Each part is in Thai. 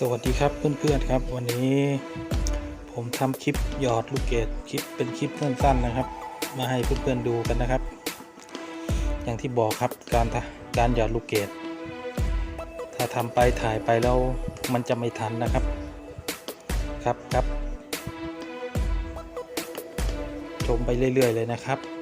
สวัสดีครับเพื่อนๆครับ วันนี้ผมทำคลิปหยอดลูกเกดคลิปเป็นคลิปสั้นๆนะครับ มาให้เพื่อนๆดูกันนะครับ อย่างที่บอกครับการการหยอดลูกเกดถ้าทำไปถ่ายไปแล้วมันจะไม่ทันนะครับครับครับชมไปเรื่อย ๆ เลยนะครับ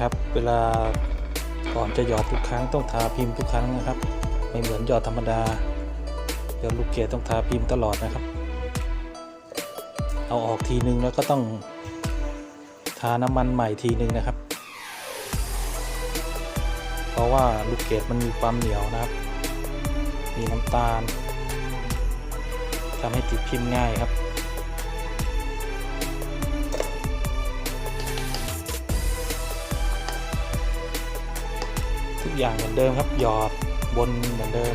ครับ เวลาก่อนจะหยอดทุกครั้งต้องทาพิมพ์ทุกครั้งนะครับ ไม่เหมือนหยอดธรรมดาหยอดลูกเกดต้องทาพิมพ์ตลอดนะครับ เอาออกทีนึงแล้วก็ต้องทาน้ำมันใหม่ทีนึงนะครับ เพราะว่าลูกเกดมันมีความเหนียวนะครับ มีน้ำตาลทำให้ติดพิมพ์ง่ายครับ อย่างเหมือนเดิมครับ หยอดบนเหมือนเดิม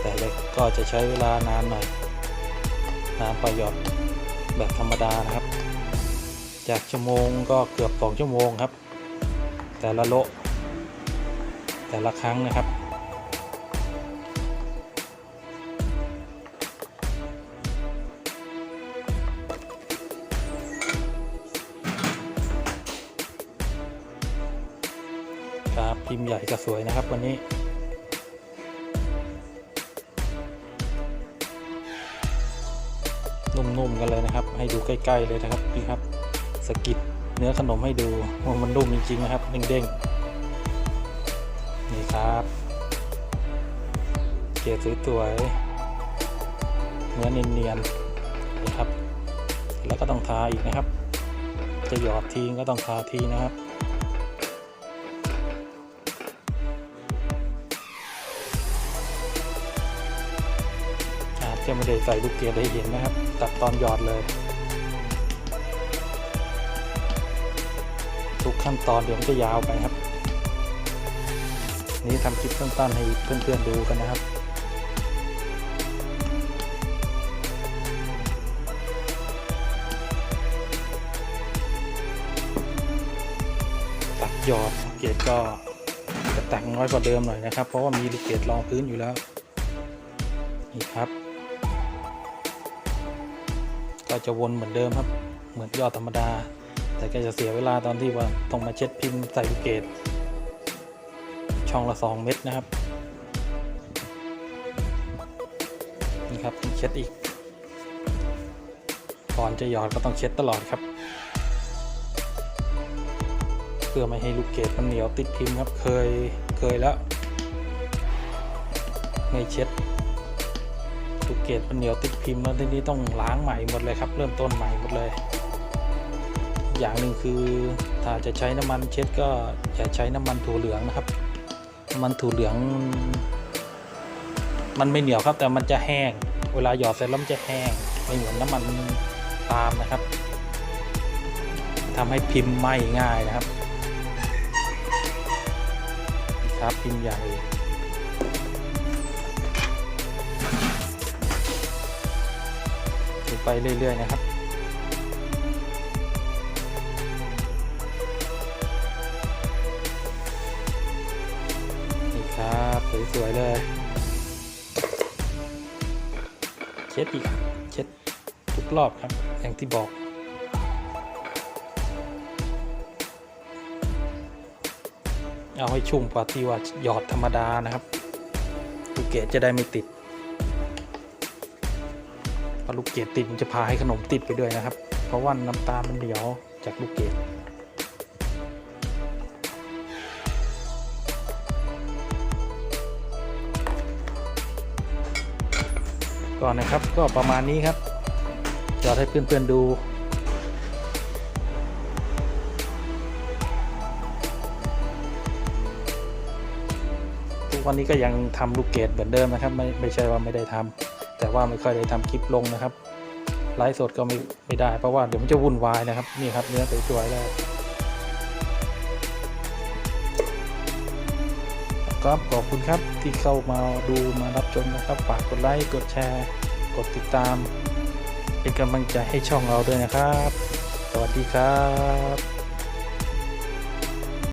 แต่ก็จะใช้เวลานานหน่อยนานกว่าหยอดแบบธรรมดานะครับ จากชั่วโมงก็เกือบสองชั่วโมงครับ แต่ละโลแต่ละครั้งนะครับ ครับพิมพ์ใหญ่ก็สวยนะครับวันนี้นุ่มๆกันเลยนะครับ ให้ดูใกล้ ๆ เลยนะครับพี่ครับสกิดเนื้อขนมให้ดูว่ามันนุ่มจริง ๆ นะครับเด้งๆนี่ครับ เกล็ดสวยๆเนื้อเนียนๆนี่ครับ แล้วก็ต้องทาอีกนะครับ จะหยอดทีก็ต้องทาทีนะครับ อาจจะไม่ได้ใส่ลูกเกดให้เห็นนะครับ ตัดตอนหยอดเลย ทุกขั้นตอนเดี๋ยวมันจะยาวไปครับ นี่ทำคลิปสั้นๆให้เพื่อนๆดูกันนะครับตัดหยอดลูกเกดก็จะตักน้อยกว่าเดิมหน่อยนะครับ เพราะว่ามีลูกเกดรองพื้นอยู่แล้ว นี่ครับ ก็จะวนเหมือนเดิมครับ เหมือนยอดธรรมดา แต่ก็จะเสียเวลาตอนที่ว่าต้องมาเช็ดพิมพ์ใส่ลูกเกดช่องละ 2 เม็ดนะครับนี่ครับต้องเช็ดอีกก่อนจะหยอดก็ต้องเช็ดตลอดครับ เพื่อไม่ให้ลูกเกดมันเหนียวติดพิมพ์ครับเคยเคยแล้ว ไม่เช็ด ลูกเกดมันเหนียวติดพิมพ์แล้วทีนี้ต้องล้างใหม่หมดเลยครับ เริ่มต้นใหม่หมดเลย อย่างหนึ่งคือถ้าจะใช้น้ำมันเช็ดก็อย่าใช้น้ำมันถั่วเหลืองนะครับ น้ำมันถั่วเหลือง มันไม่เหนียวครับแต่มันจะแห้ง เวลาหยอดเสร็จแล้วมันจะแห้งไม่เหมือนน้ำมันปาล์มนะครับทำให้พิมพ์ไหม้ง่ายนะครับ ครับพิมพ์ใหญ่ ไปเรื่อย ๆ นะครับนี่ครับสวย ๆ เลย เช็ดอีก เช็ดทุกรอบครับ อย่างที่บอกเอาให้ชุ่มกว่าที่ว่าหยอดธรรมดานะครับลูกเกดจะได้ไม่ติด พอลูกเกดติดมันจะพาให้ขนมติดไปด้วยนะครับ เพราะว่าน้ำตาลมันเหนียวจากลูกเกดก่อนนะครับก็ประมาณนี้ครับจอดให้เพื่อนๆดูทุกวันนี้ก็ยังทำลูกเกดเหมือนเดิมนะครับ ไม่ไม่ใช่ว่าไม่ได้ทำ แต่ว่าไม่ค่อยได้ทำคลิปลงนะครับไลฟ์สดก็ไม่ไม่ได้เพราะว่าเดี๋ยวมันจะวุ่นวายนะครับนี่ครับเนื้อสวยๆเลยครับขอบคุณครับที่เข้ามาดูมารับชมนะครับฝากกดไลค์กดแชร์ กดติดตาม เป็นกำลังใจให้ช่องเราด้วยนะครับ สวัสดีครับ